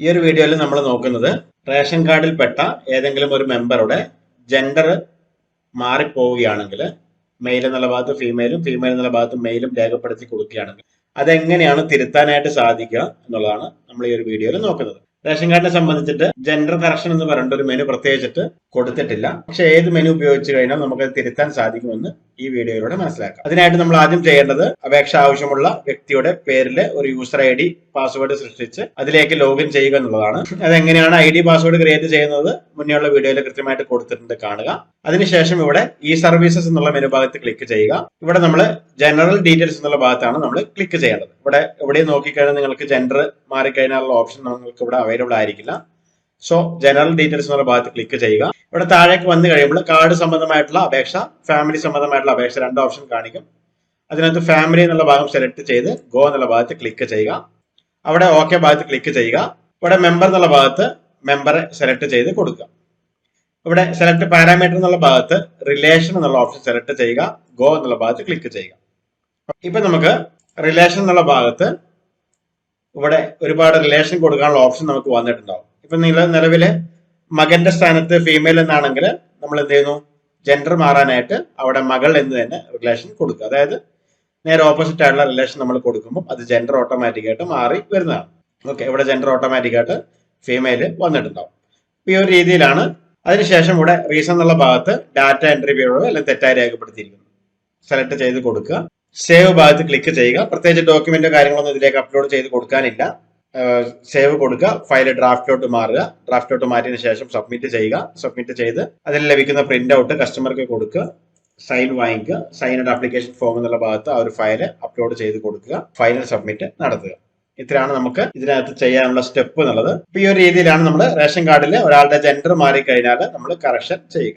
ഈ ഒരു വീഡിയോയിൽ നമ്മൾ നോക്കുന്നത് റേഷൻ കാർഡിൽ പെട്ട ഏതെങ്കിലും ഒരു മെമ്പറുടെ ജെൻഡർ മാറിപ്പോവുകയാണെങ്കിൽ മെയിൽ എന്നുള്ള ഭാഗത്ത് ഫീമെയിലും ഫീമെയിൽ എന്നുള്ള ഭാഗത്ത് മെയിലും രേഖപ്പെടുത്തി കൊടുക്കുകയാണെങ്കിൽ അതെങ്ങനെയാണ് തിരുത്താനായിട്ട് സാധിക്കുക എന്നുള്ളതാണ് നമ്മൾ ഈ ഒരു വീഡിയോയിൽ നോക്കുന്നത്. റേഷൻ കാർഡിനെ സംബന്ധിച്ചിട്ട് ജെൻഡർ കറക്ഷൻ എന്ന് പറഞ്ഞിട്ട് ഒരു മെനു പ്രത്യേകിച്ചിട്ട് കൊടുത്തിട്ടില്ല. പക്ഷെ ഏത് മെനു ഉപയോഗിച്ച് കഴിഞ്ഞാൽ നമുക്ക് തിരുത്താൻ സാധിക്കുമെന്ന് ഈ വീഡിയോയിലൂടെ മനസ്സിലാക്കാം. അതിനായിട്ട് നമ്മൾ ആദ്യം ചെയ്യേണ്ടത് അപേക്ഷ ആവശ്യമുള്ള വ്യക്തിയുടെ പേരിൽ ഒരു യൂസർ ഐ ഡി പാസ്വേഡ് സൃഷ്ടിച്ച് അതിലേക്ക് ലോഗിൻ ചെയ്യുക എന്നുള്ളതാണ്. അതെങ്ങനെയാണ് ഐ ഡി പാസ്വേഡ് ക്രിയേറ്റ് ചെയ്യുന്നത് മുന്നേയുള്ള വീഡിയോയിൽ കൃത്യമായിട്ട് കൊടുത്തിട്ടുണ്ട് കാണുക. അതിനുശേഷം ഇവിടെ ഈ സർവീസസ് എന്നുള്ള മെനു ഭാഗത്ത് ക്ലിക്ക് ചെയ്യുക. ഇവിടെ നമ്മൾ ജനറൽ ഡീറ്റെയിൽസ് എന്നുള്ള ഭാഗത്താണ് നമ്മൾ ക്ലിക്ക് ചെയ്യേണ്ടത്. ഇവിടെ എവിടെയും നോക്കിക്കഴിഞ്ഞാൽ നിങ്ങൾക്ക് ജെൻഡർ മാറിക്കഴിഞ്ഞാലുള്ള ഓപ്ഷൻ നിങ്ങൾക്ക് ഇവിടെ അവൈലബിൾ ആയിരിക്കില്ല. സോ ജനറൽ ഡീറ്റെയിൽസ് എന്നുള്ള ഭാഗത്ത് ക്ലിക്ക് ചെയ്യുക. ഇവിടെ താഴേക്ക് വന്നു കഴിയുമ്പോൾ കാർഡ് സംബന്ധമായിട്ടുള്ള അപേക്ഷ ഫാമിലി സംബന്ധമായിട്ടുള്ള അപേക്ഷ രണ്ട് ഓപ്ഷൻ കാണിക്കും. അതിനകത്ത് ഫാമിലി എന്നുള്ള ഭാഗം സെലക്ട് ചെയ്ത് ഗോ എന്നുള്ള ഭാഗത്ത് ക്ലിക്ക് ചെയ്യുക. അവിടെ ഓക്കെ ഭാഗത്ത് ക്ലിക്ക് ചെയ്യുക. ഇവിടെ മെമ്പർ എന്നുള്ള ഭാഗത്ത് മെമ്പറെ സെലക്ട് ചെയ്ത് കൊടുക്കുക. ഇവിടെ സെലക്ട് പാരാമീറ്റർ എന്നുള്ള ഭാഗത്ത് റിലേഷൻ എന്നുള്ള ഓപ്ഷൻ സെലക്ട് ചെയ്യുക ഗോ എന്നുള്ള ഭാഗത്ത് ക്ലിക്ക് ചെയ്യുക. ഇപ്പൊ നമുക്ക് റിലേഷൻ എന്നുള്ള ഭാഗത്ത് ഇവിടെ ഒരുപാട് റിലേഷൻ കൊടുക്കാനുള്ള ഓപ്ഷൻ നമുക്ക് വന്നിട്ടുണ്ടാവും. ഇപ്പൊ നിങ്ങൾ നിലവിലെ മകന്റെ സ്ഥാനത്ത് ഫീമെയിൽ എന്നാണെങ്കിൽ നമ്മൾ എന്ത് ചെയ്യുന്നു? ജെൻഡർ മാറാനായിട്ട് അവിടെ മകൾ എന്ന് തന്നെ റിലേഷൻ കൊടുക്കുക. അതായത് നേരെ ഓപ്പോസിറ്റ് ആയിട്ടുള്ള റിലേഷൻ നമ്മൾ കൊടുക്കുമ്പോൾ അത് ജെൻഡർ ഓട്ടോമാറ്റിക് ആയിട്ട് മാറി വരുന്നതാണ്. ഓക്കെ ഇവിടെ ജെൻഡർ ഓട്ടോമാറ്റിക് ആയിട്ട് ഫീമെയിൽ വന്നിട്ടുണ്ടാവും. ഈ ഒരു രീതിയിലാണ് അതിനുശേഷം ഇവിടെ റീസൺ എന്നുള്ള ഭാഗത്ത് ഡാറ്റ എൻട്രി ചെയ്തോ അല്ലെങ്കിൽ തെറ്റായി രേഖപ്പെടുത്തിയിരിക്കുന്നു. സെലക്ട് ചെയ്ത് കൊടുക്കുക. സേവ് ഭാഗത്ത് ക്ലിക്ക് ചെയ്യുക. പ്രത്യേകിച്ച് ഡോക്യുമെന്റോ കാര്യങ്ങളൊന്നും ഇതിലേക്ക് അപ്ലോഡ് ചെയ്ത് കൊടുക്കാനില്ല. സേവ് കൊടുക്കുക. ഫയൽ ഡ്രാഫ്റ്റിലോട്ട് മാറുക. ഡ്രാഫ്റ്റിലോട്ട് മാറ്റിയതിനു ശേഷം സബ്മിറ്റ് ചെയ്യുക. സബ്മിറ്റ് ചെയ്ത് അതിൽ ലഭിക്കുന്ന പ്രിന്റ് ഔട്ട് കസ്റ്റമർക്ക് കൊടുക്കുക. സൈൻ വാങ്ങിക്കുക. സൈനഡ് ആപ്ലിക്കേഷൻ ഫോം എന്നുള്ള ഭാഗത്ത് ആ ഒരു ഫയൽ അപ്ലോഡ് ചെയ്ത് കൊടുക്കുക. ഫൈനൽ സബ്മിറ്റ് നടത്തുക. ഇത്രയാണ് നമുക്ക് ഇതിനകത്ത് ചെയ്യാനുള്ള സ്റ്റെപ്പ് എന്നുള്ളത്. അപ്പൊ ഈ ഒരു രീതിയിലാണ് നമ്മൾ റേഷൻ കാർഡിൽ ഒരാളുടെ ജെൻഡർ മാറിക്കഴിഞ്ഞാൽ നമ്മൾ കറക്ഷൻ ചെയ്യുക.